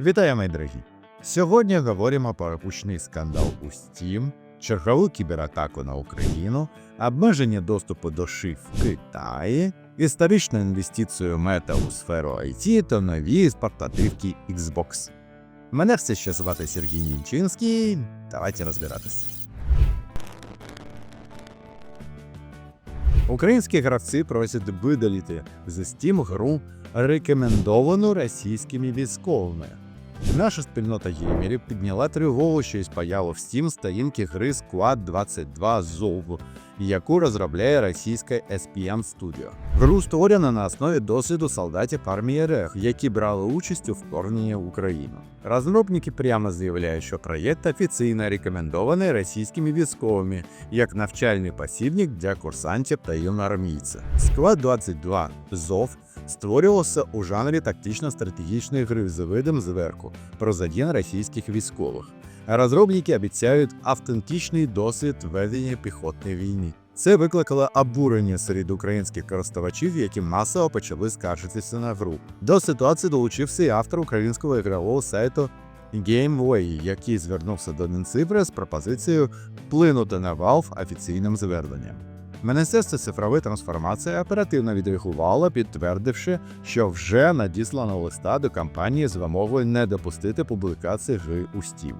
Вітаю, мої дорогі! Сьогодні говоримо про гучний скандал у Steam, чергову кібератаку на Україну, обмеження доступу до шиф в Китаї, історичну інвестицію мета у сферу IT та нові портативки Xbox. Мене все ще звати Сергій Нінчинський. Давайте розбиратись. Українські гравці просять видалити з Steam гру, рекомендовану російськими військовими. Наша спільнота геймерів підняла тривогу, що із появу в Steam сторінки гри Squad 22 ZOV, яку розробляє російська SPM Studio. Гру створено на основі досвіду солдатів армії РФ, які брали участь у вторгненні в Україну. Розробники прямо заявляють, що проєкт офіційно рекомендований російськими військовими як навчальний посібник для курсантів та юноармійців. Squad 22 ZOV створювався у жанрі тактично-стратегічної гри з видом зверху про задін російських військових. Розробники обіцяють автентичний досвід ведення піхотної війни. Це викликало обурення серед українських користувачів, які масово почали скаржитися на гру. До ситуації долучився і автор українського ігрового сайту GameWay, який звернувся до Мінцифри з пропозицією вплинути на Valve офіційним зверненням. Міністерство цифрової трансформації оперативно відреагувало, підтвердивши, що вже надіслано листа до компанії з вимогою не допустити публікації гри у Steam.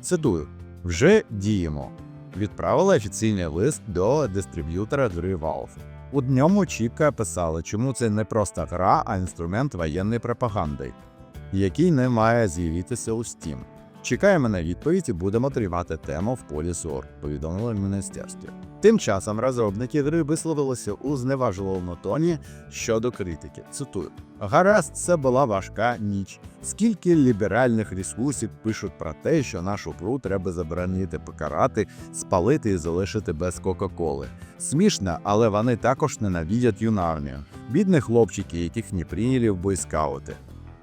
Цитую: вже діємо. Відправили офіційний лист до дистриб'ютора гри Valve. У ньому чітко писали, чому це не просто гра, а інструмент воєнної пропаганди, який не має з'явитися у Steam. Чекаємо на відповідь і будемо тримати тему в полі зору, повідомили в міністерстві. Тим часом розробники гри висловилися у зневажливому тоні щодо критики. Цитую: гаразд, це була важка ніч. Скільки ліберальних ресурсів пишуть про те, що нашу гру треба заборонити, покарати, спалити і залишити без Кока-Коли. Смішно, але вони також ненавидять юнармію. Бідні хлопчики, яких не прийняли в бойскаути.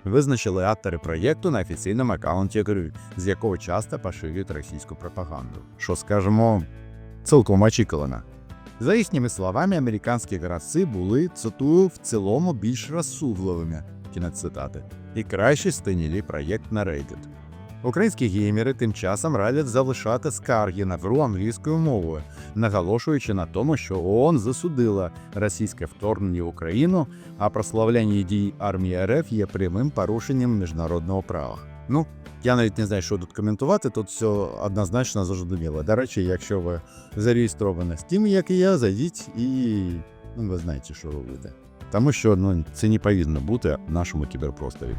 Визначили автори проєкту на офіційному аккаунті гри, з якого часто поширюють російську пропаганду. Що скажемо, цілком очікувано. За їхніми словами, американські гравці були, цитую, в цілому більш розсудливими, кінець цитати, і краще сприйняли проєкт на Reddit. Українські геймери тим часом радять залишати скарги на гру англійською мовою, наголошуючи на тому, що ООН засудила російське вторгнення в Україну, а прославляння дій армії РФ є прямим порушенням міжнародного права. Ну, я навіть не знаю, що тут коментувати, тут все однозначно зрозуміло. До речі, якщо ви зареєстровані Steam, як і я, зайдіть і ну, ви знаєте, що робити. Тому що ну, це не повинно бути в нашому кіберпросторі.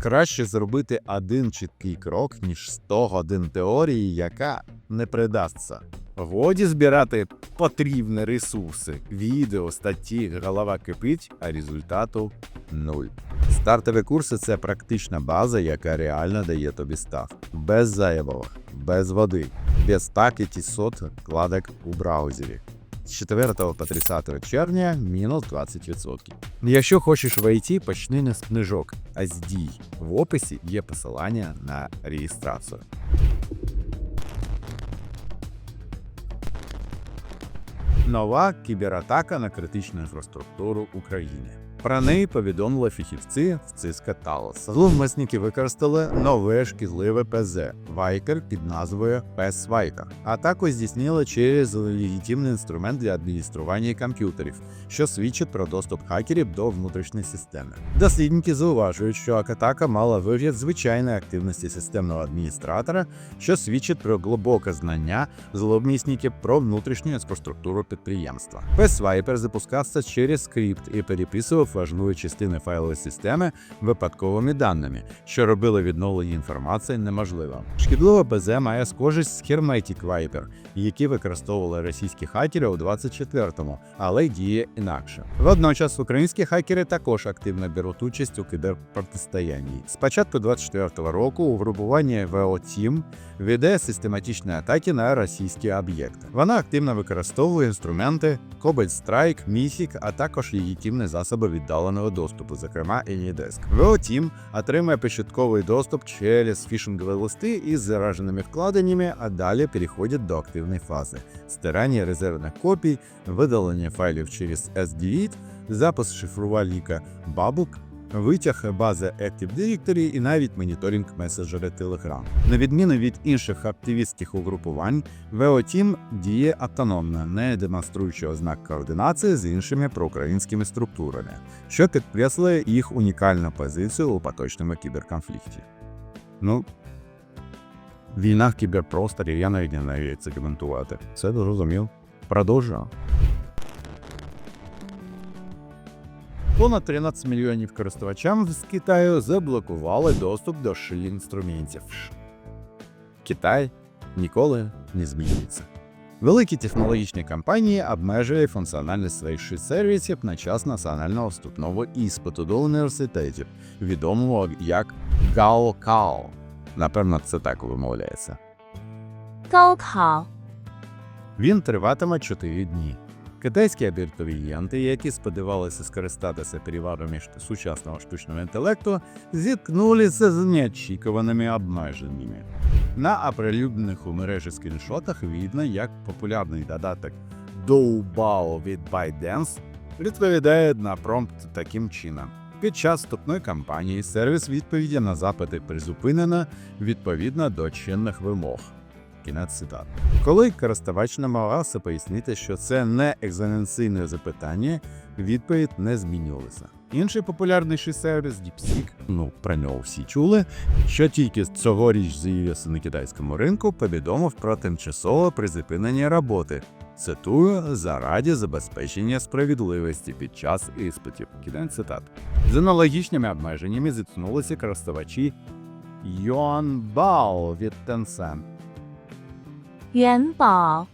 Краще зробити один чіткий крок, ніж 100 годин теорії, яка не придасться. Годі збирати потрібні ресурси, відео, статті, голова кипить, а результату нуль. Стартові курси це практична база, яка реально дає тобі став. Без зайвого, без води, без пакеті сот вкладок у браузері. З 4 по 30 червня мінус 20%. Якщо хочеш войти, почни не з книжок, а з дій. В описі є посилання на реєстрацію. Нова кібератака на критичну інфраструктуру України. Про неї повідомили фахівці в ЦИСКА Талос. Зловмисники використали нове шкідливе ПЗ Вайкер під назвою PES Viker, а також здійснили через легітимний інструмент для адміністрування комп'ютерів, що свідчить про доступ хакерів до внутрішньої системи. Дослідники зауважують, що атака мала вигляд звичайної активності системного адміністратора, що свідчить про глибоке знання зловмисників про внутрішню інфраструктуру підприємства. PES Viper запускався через скрипт і переписував важливі частини файлової системи випадковими даними, що робило відновлення інформації неможливим. Шкідлива ПЗ має схожість з Hermetic Viper, які використовували російські хакери у 24-му, але діє інакше. Водночас українські хакери також активно беруть участь у кіберпротистоянні. З початку 24-го року у врубуванні ВО Team веде систематичні атаки на російські об'єкти. Вона активно використовує інструменти Cobalt Strike, Mythic, а також легітимні засоби віддаленого доступу, зокрема AnyDesk. ВО Team отримує початковий доступ через фішингові листи із зараженими вкладеннями, а далі переходять до активної фази: стирання резервних копій, видалення файлів через SDVID, запис шифрувальника Babuk, витяг бази Active Directory і навіть моніторинг меседжера Telegram. На відміну від інших активістських угрупувань, VO-Team діє автономно, не демонструючи ознак координації з іншими проукраїнськими структурами, що підкреслює їх унікальну позицію у поточному кіберконфлікті. Ну, війна в кіберпросторі, я навіть не як це коментувати. Це зрозумів. Продовжуємо. Понад 13 мільйонів користувачам з Китаю заблокували доступ до ши інструментів. Китай ніколи не змінюється. Великі технологічні компанії обмежують функціональність своїх сервісів на час національного вступного іспиту до університетів, відомого як Гао-Као. Напевно, це так вимовляється. 高考，Він триватиме 4 дні. Китайські абітурієнти, які сподівалися скористатися перевагами сучасного штучного інтелекту, зіткнулися з неочікуваними обмеженнями. На оприлюднених у мережі скріншотах видно, як популярний додаток Doubao від ByteDance відповідає на промпт таким чином. Під час вступної кампанії сервіс відповіді на запити призупинено відповідно до чинних вимог. Кінець цитат. Коли користувач намагався пояснити, що це не екзаменційне запитання, відповідь не змінювалася. Інший популярніший сервіс DeepSeek, ну про нього всі чули, що тільки цьогоріч з'явився на китайському ринку, повідомив про тимчасове призупинення роботи. Цитую заради забезпечення справедливості під час іспитів. Кінець цитат. З аналогічними обмеженнями зіткнулися користувачі Yuanbao від Tencent. 元宝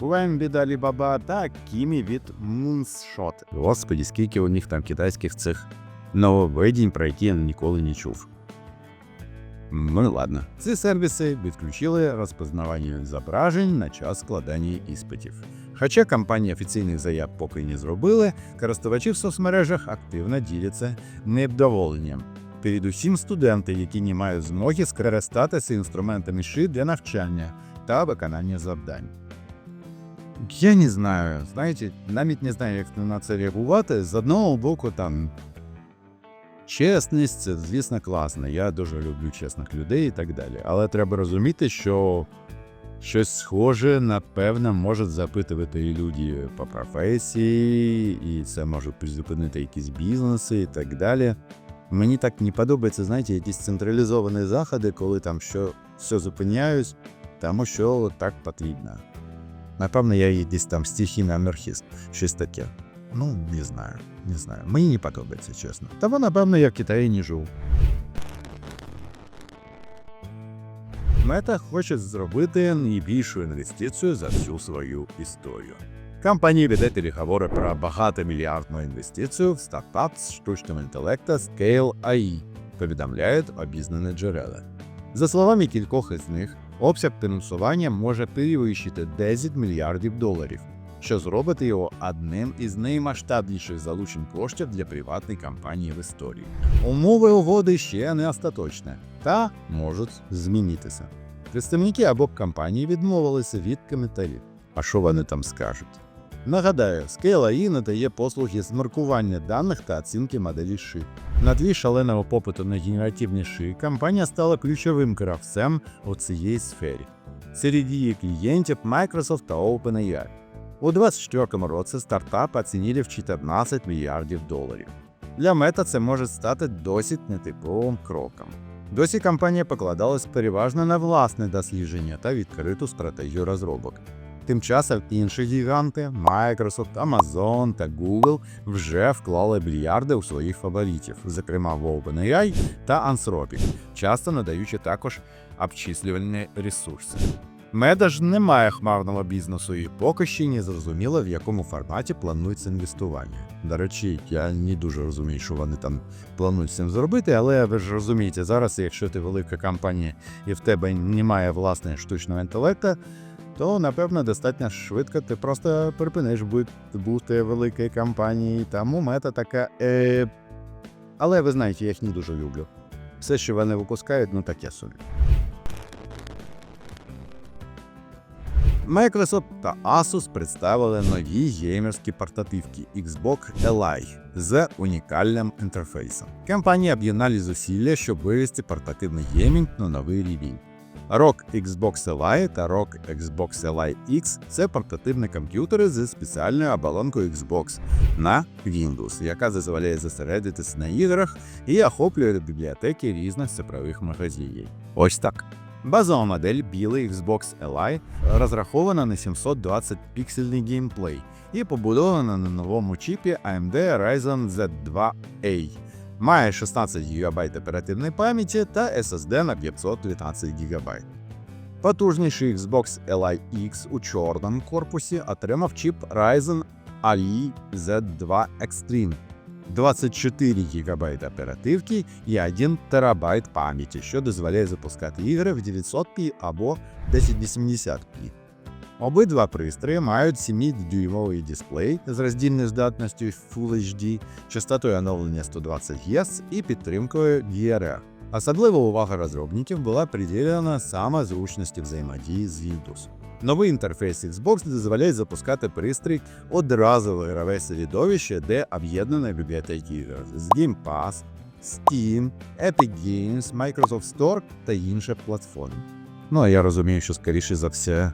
，Вембі та Кімі від Moonshot. Господі, скільки у них там китайських цих нововведень, про які я ніколи не чув. Ну і ладно. Ці сервіси відключили розпознавання зображень на час складання іспитів. Хоча компанії офіційних заяв поки не зробили, користувачі в соцмережах активно діляться невдоволенням. Передусім студенти, які не мають змоги скористатися інструментами ШИ для навчання та виконання завдань. Я не знаю, знаєте, навіть не знаю, як на це реагувати. З одного боку, там чесність, це, звісно, класно. Я дуже люблю чесних людей і так далі. Але треба розуміти, що щось схоже, напевно, можуть запитувати і люди по професії, і це може призупинити якісь бізнеси і так далі. Мені так не подобається, знаєте, якісь централізовані заходи, коли там що все зупиняють, тому що так потрібно. Напевно, я і десь там стихійний анархіст, щось таке. Ну, не знаю, не знаю. Мені не подобається, чесно. Тому, напевно, я в Китаї не живу. Мета хоче зробити найбільшу інвестицію за всю свою історію. Компанія веде переговори про багатомільярдну інвестицію в стартап з штучного інтелекту Scale AI, повідомляють обізнані джерела. За словами кількох із них, обсяг фінансування може перевищити 10 мільярдів доларів, що зробить його одним із наймасштабніших залучень коштів для приватної компанії в історії. Умови угоди ще не остаточні та можуть змінитися. Представники обох компаній відмовилися від коментарів. А що вони там скажуть? Нагадаю, Scale AI надає послуги з маркування даних та оцінки моделі ши. На тлі шаленого попиту на генеративні ши компанія стала ключовим гравцем у цій сфері. Серед її клієнтів Microsoft та OpenAI. У 2024 році стартап оцінили в 14 мільярдів доларів. Для мета це може стати досить нетиповим кроком. Досі компанія покладалась переважно на власне дослідження та відкриту стратегію розробок. Тим часом інші гіганти Microsoft, Amazon та Google вже вклали мільярди у своїх фаворитів, зокрема в OpenAI та Anthropic, часто надаючи також обчислювальні ресурси. Меда ж не хмарного бізнесу і поки ще не зрозуміло, в якому форматі планується інвестування. До речі, я не дуже розумію, що вони там планують цим зробити, але ви ж розумієте, зараз, якщо ти велика компанія і в тебе немає власного штучного інтелекту, то напевно достатньо швидко ти просто припиниш бути, великою компанією. Тому мета така. Е... Але ви знаєте, я їх не дуже люблю. Все, що вони випускають, ну таке собі. Microsoft та Asus представили нові геймерські портативки Xbox Li з унікальним інтерфейсом. Компанії об'єднали зусилля, щоб вивести портативний геймінг на новий рівень. ROG Xbox Li та ROG Xbox Li X це портативні комп'ютери зі спеціальною оболонкою Xbox на Windows, яка дозволяє зосередитись на іграх і охоплює бібліотеки різних цифрових магазинів. Ось так. Базова модель білий Xbox Li розрахована на 720 піксельний геймплей і побудована на новому чіпі AMD Ryzen Z2A. Має 16 ГБ оперативної пам'яті та SSD на 512 ГБ. Потужніший Xbox Li X у чорному корпусі отримав чіп Ryzen Ali Z2 Extreme 24 ГБ оперативки і 1 ТБ пам'яті, що дозволяє запускати ігри в 900p або 1080p. Обидва пристрої мають 7-дюймовий дисплей з роздільною здатністю Full HD, частотою оновлення 120 Гц і підтримкою DRR. Особлива увага розробників була приділена саме зручності взаємодії з Windows. Новий інтерфейс Xbox дозволяє запускати пристрій одразу в ігрове середовище, де об'єднані бібліотеки ігор з Game Pass, Steam, Epic Games, Microsoft Store та інші платформи. Ну а я розумію, що скоріше за все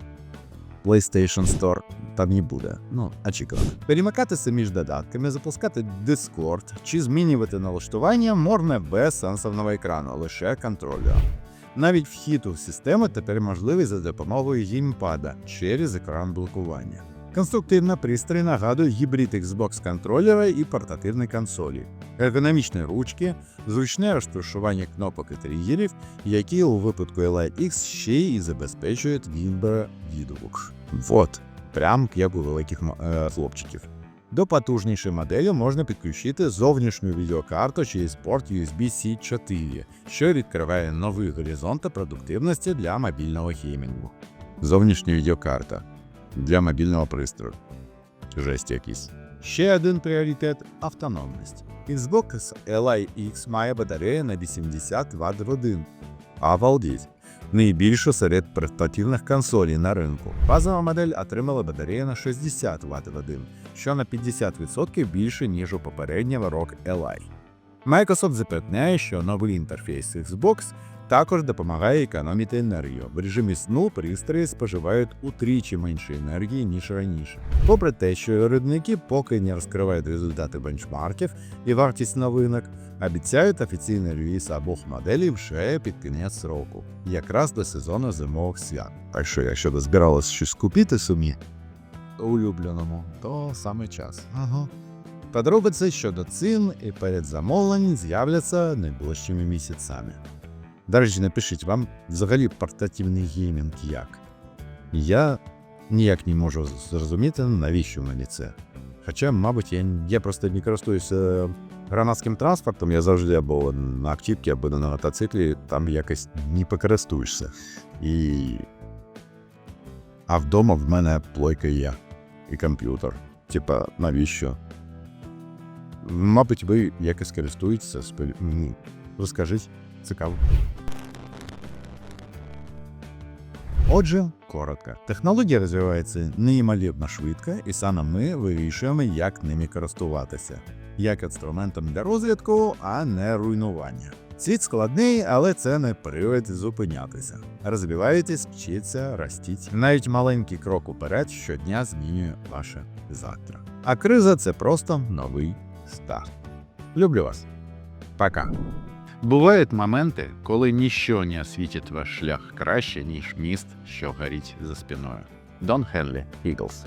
PlayStation Store там не буде. Ну, очікувано. Перемикатися між додатками, запускати Discord чи змінювати налаштування можна без сенсовного екрану, лише контролю. Навіть вхід у систему тепер можливий за допомогою геймпада через екран блокування. Конструктивна пристрій нагадує гібрид Xbox контролера і портативної консолі, ергономічні ручки, зручне розташування кнопок і тригерів, які у випадку Li X ще й забезпечують відеовідгук. Вот, прям як у великих е, хлопчиків. До потужнішої моделі можна підключити зовнішню відеокарту через порт USB-C 4, що відкриває нові горизонти продуктивності для мобільного геймінгу. Зовнішня відеокарта для мобільного пристрою. Жесть якийсь. Ще один пріоритет автономність. Xbox Li X має батарею на 80 Вт годин. Обалдеть! Найбільше серед портативних консолей на ринку. Базова модель отримала батарею на 60 Вт годин, що на 50% більше, ніж у попереднього ROG Li. Microsoft запевняє, що новий інтерфейс Xbox також допомагає економити енергію. В режимі сну пристрої споживають утричі менше енергії, ніж раніше. Попри те, що виробники поки не розкривають результати бенчмарків і вартість новинок, обіцяють офіційний реліз обох моделей вже під кінець року, якраз до сезону зимових свят. Так що, якщо ви щось купити собі улюбленому, то саме час. Ага. Подробиці щодо цін і передзамовлень з'являться найближчими місяцями. До речі, напишіть вам взагалі портативний геймінг як. Я ніяк не можу зрозуміти, навіщо мені це. Хоча, мабуть, я, я просто не користуюся громадським транспортом, я завжди або на автівці, або на мотоциклі, там якось не покористуєшся. І... А вдома в мене плойка є і комп'ютер. Типа, навіщо? Мабуть, ви якось користуєтеся. Розкажіть, цікаво. Отже, коротко. Технологія розвивається неймовірно швидко, і саме ми вирішуємо, як ними користуватися, як інструментом для розвитку, а не руйнування. Світ складний, але це не привід зупинятися. Розвивайтесь, вчіться, ростіть. Навіть маленький крок уперед щодня змінює ваше завтра. А криза це просто новий старт. Люблю вас. Пока. Бувають моменти, коли ніщо не освітить ваш шлях краще, ніж міст, що горить за спиною. Дон Хенлі, Eagles.